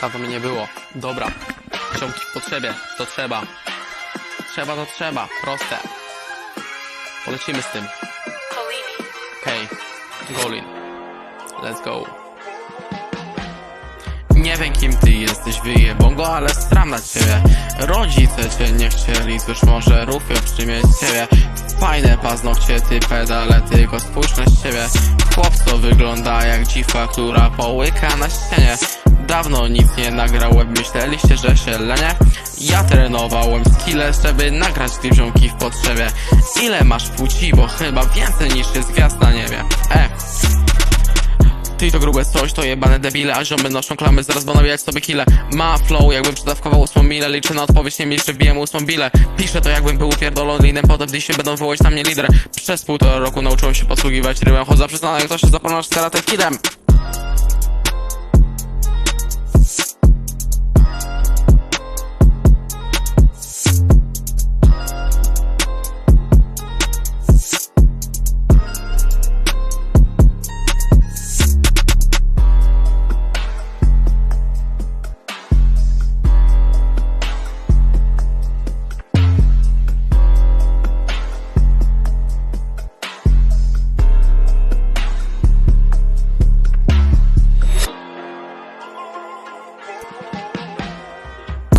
Dawno mi nie było. Dobra. Ziomki w potrzebie. To trzeba. Trzeba to trzeba. Proste. Polecimy z tym. Okej. Golin. Let's go. Nie wiem kim ty jesteś, wyjebongo, ale stram na ciebie Rodzice cię nie chcieli, cóż może rufio przymieć ciebie Fajne paznokcie, ty pedale, tylko spójrz na siebie Chłopco wygląda jak dziwa, która połyka na ścianie Dawno nic nie nagrałem, myśleliście, że się lenię? Ja trenowałem skille, żeby nagrać ziomki w potrzebie. Ile masz płci, bo chyba więcej niż jest gwiazd na niebie? E, ty to grube coś, to jebane debile A ziomy noszą klamy, zaraz będą jać sobie kile. Ma flow, jakbym przedawkował ósmą milę Liczę na odpowiedź, nie milczę, wbijam ósmą bilę. Piszę to jakbym był pierdolony linem Potem się będą wołać na mnie lider. Przez półtora roku nauczyłem się posługiwać rymem Chodzę przyznany, jak to się zapomniał z karate kidem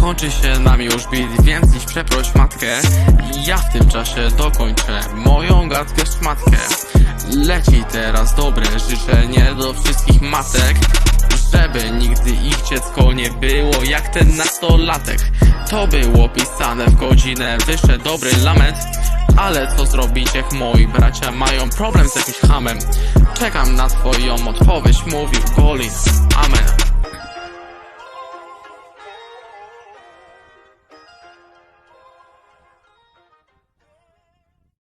Kończy się nam już bit, więc dziś przeproś matkę. Ja w tym czasie dokończę moją gadkę szmatkę Leci teraz dobre życzenie do wszystkich matek Żeby nigdy ich dziecko nie było jak ten nastolatek. To było pisane w godzinę, wyszedł dobry lament ale co zrobić jak moi bracia mają problem z jakimś hamem? Czekam na twoją odpowiedź, mówił Golin Amen